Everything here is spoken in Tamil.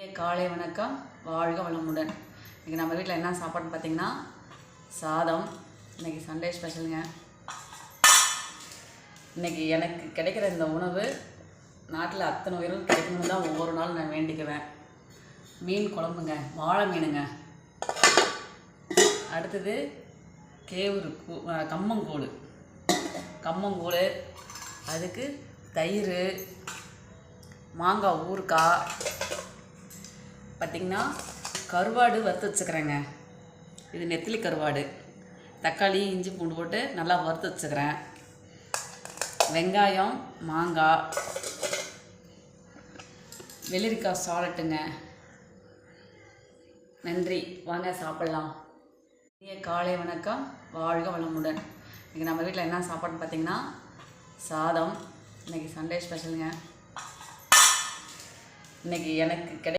இனிய காலை வணக்கம். வாழ்க வளமுடன். இன்றைக்கி நம்ம வீட்டில் என்ன சாப்பாடுன்னு பார்த்தீங்கன்னா சாதம். இன்றைக்கி சண்டே ஸ்பெஷலுங்க. இன்றைக்கி எனக்கு கிடைக்கிற இந்த உணவு நாட்டில் அத்தனை உயிரும் கிடைக்கணும்னு தான் ஒவ்வொரு நாளும் நான் வேண்டிக்குவேன். மீன் குழம்புங்க. வாழை மீனுங்க. அடுத்தது கேவுரு கூ கம்மங்கூழ். கம்மங்கூழ் அதுக்கு தயிர் மாங்காய் ஊறுக்காய் பார்த்திங்கன்னா கருவாடு வறுத்து வச்சுக்கிறேங்க. இது நெத்திலி கருவாடு. தக்காளி இஞ்சி பூண்டு போட்டு நல்லா வறுத்து வச்சுக்கிறேன். வெங்காயம் மாங்காய் வெள்ளரிக்காய் சாலட்டுங்க. நன்றி. வாங்க சாப்பிட்லாம். இனிய காலை வணக்கம். வாழ்க வளமுடன். இன்றைக்கி நம்ம வீட்டில் என்ன சாப்பாடுன்னு பார்த்தீங்கன்னா சாதம். இன்றைக்கி சண்டே ஸ்பெஷலுங்க. இன்றைக்கி எனக்கு கிடை